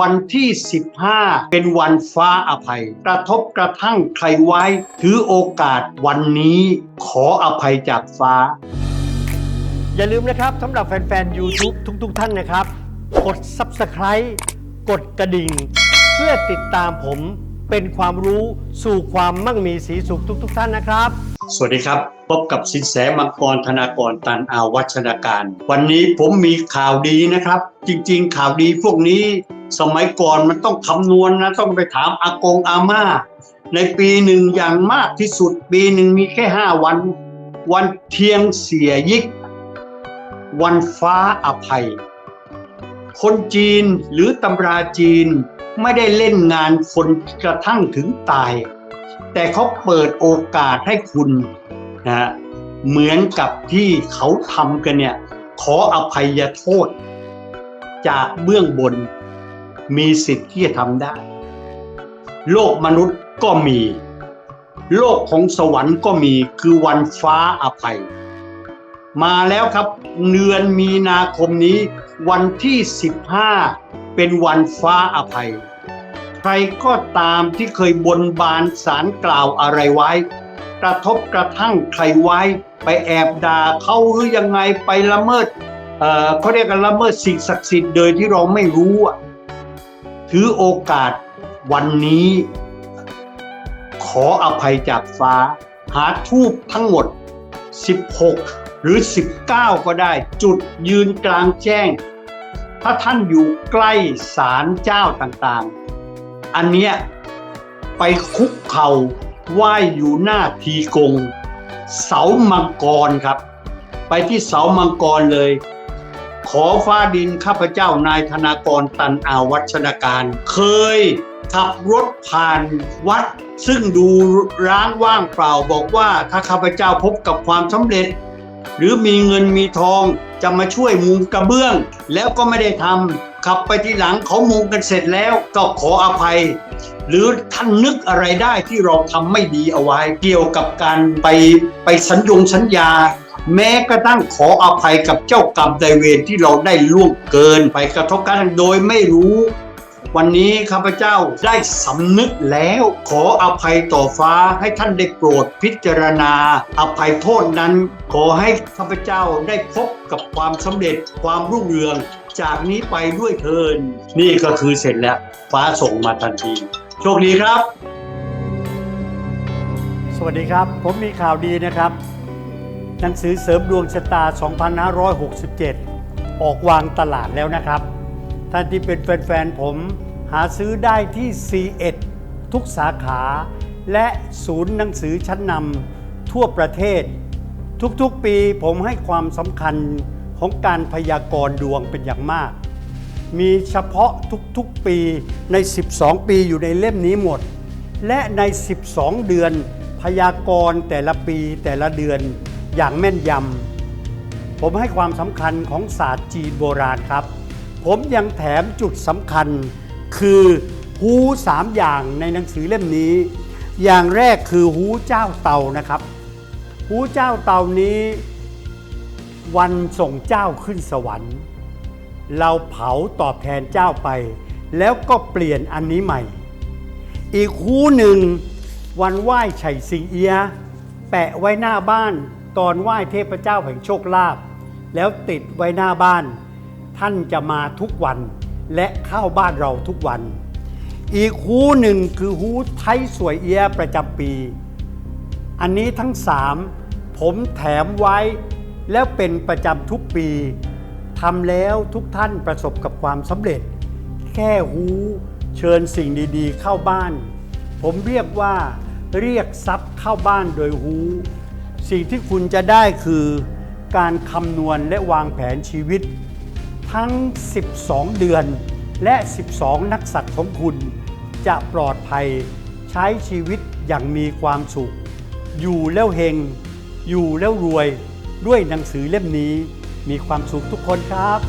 วันที่ 15 เป็นวันฟ้าอภัย กระทบกระทั่งใครไว้ ถือโอกาสวันนี้ขออภัยจากฟ้า อย่าลืมนะครับสำหรับแฟนๆ YouTube ทุกๆ ท่านนะครับ กด Subscribe กดกระดิ่ง เพื่อติดตามผมเป็นความรู้สู่ความมั่งมีสีสุขทุก ๆ ท่านนะครับ สวัสดีครับ พบกับสินแสมังกรธนากรตันอาวัชนาการ วันนี้ผมมีข่าวดีนะครับ จริง ๆ ข่าวดีพวกนี้ สมัยก่อนมันต้องคำนวณนะต้องไปถามอากงอาม่า ในปีหนึ่งอย่างมากที่สุด ปีหนึ่งมีแค่ห้าวัน วันเทียงเสียยิก วันฟ้าอภัย คนจีนหรือตำราจีนไม่ได้เล่นงานคนกระทั่งถึงตาย แต่เขาเปิดโอกาสให้คุณนะเหมือนกับที่เขาทำกันเนี่ยขออภัยโทษ จากเบื้องบน มีสิทธิ์ที่จะทำได้ โลกมนุษย์ก็มี โลกของสวรรค์ก็มีคือวันฟ้าอภัย มาแล้วครับเดือนมีนาคมนี้ วันที่ 15 เป็นวันฟ้าอภัย ใครก็ตามที่เคยบนบานสารกล่าวอะไรไว้ กระทบกระทั่งใครไว้ ไปแอบด่าเขาหรือยังไงไปละเมิดเขาเรียกกันละเมิดสิ่งศักดิ์สิทธิ์โดยที่เราไม่รู้อะ ถือโอกาสวันนี้ ขออภัยจากฟ้า หาทูปทั้งหมด 16 หรือ 19 ก็ได้ จุดยืนกลางแจ้ง ถ้าท่านอยู่ใกล้ศาลเจ้าต่างๆ อันเนี้ยไปคุกเข่าไหว้อยู่หน้าทีกง เสามังกรครับ ไปที่เสามังกรเลย ขอฟ้าดินข้าพเจ้านายธนากรตันอาวัชนาการ เคยขับรถผ่านวัด ซึ่งดูร้างว่างเปล่าบอกว่าถ้าข้าพเจ้าพบกับความสำเร็จ หรือมีเงินมีทองจะมาช่วยมุงกระเบื้อง แล้วก็ไม่ได้ทำขับไปที่หลังเขามุงกันเสร็จแล้วก็ขออภัย หรือท่านนึกอะไรได้ที่เราทำไม่ดีเอาไว้ เกี่ยวกับการไปไปสัญญงสัญญา แม้กระทั่งขออภัยกับเจ้ากรรมนายเวรที่เราได้ล่วงเกินไปกระทบกันโดยไม่รู้ วันนี้ข้าพเจ้าได้สำนึกแล้ว ขออภัยต่อฟ้าให้ท่านได้โปรดพิจารณา อภัยโทษนั้น ขอให้ข้าพเจ้าได้พบกับความสำเร็จความรุ่งเรือง จากนี้ไปด้วยเทิน นี่ก็คือเสร็จแล้ว ฟ้าส่งมาทันที โชคดีครับ สวัสดีครับ ผมมีข่าวดีนะครับ หนังสือเสริมดวงชะตา 2567 ออกวางตลาดแล้วนะครับ ท่านที่เป็นแฟนๆผมหาซื้อได้ที่ C1 ทุกสาขา และศูนย์หนังสือชั้นนำทั่วประเทศ ทุกๆปีผมให้ความสำคัญของการพยากรณ์ดวงเป็นอย่างมาก มีเฉพาะทุกๆปีใน 12 ปีอยู่ในเล่มนี้หมด และใน 12 เดือนพยากรณ์แต่ละปีแต่ละเดือน อย่างแม่นยำ ผมให้ความสำคัญของศาสตร์จีนโบราณครับ ผมยังแถมจุดสำคัญคือฮูสามอย่างในหนังสือเล่มนี้ อย่างแรกคือฮูเจ้าเตานะครับฮูเจ้าเตานี้ วันส่งเจ้าขึ้นสวรรค์ เราเผาตอบแทนเจ้าไป แล้วก็เปลี่ยนอันนี้ใหม่ อีกคู่หนึ่งวันไหว้ไฉสิงเอียะแปะไว้หน้าบ้าน ตอนไหว้เทพเจ้าแห่งโชคลาภแล้วติดไว้หน้าบ้าน ท่านจะมาทุกวันและเข้าบ้านเราทุกวัน อีกหูหนึ่งคือหูไทยสวยเอียะประจำปี อันนี้ทั้งสามผมแถมไว้แล้วเป็นประจำทุกปีทำแล้วทุกท่านประสบกับความสำเร็จ แค่หูเชิญสิ่งดีๆ เข้าบ้าน ผมเรียกว่าเรียกทรัพย์เข้าบ้านโดยหู สิ่งที่คุณจะได้คือการคำนวณและวางแผนชีวิต ทั้ง 12 เดือน และ 12 นักสัตว์ของคุณ จะปลอดภัยใช้ชีวิตอย่างมีความสุข อยู่แล้วเฮง อยู่แล้วรวยด้วยหนังสือเล่มนี้มีความสุขทุกคนครับ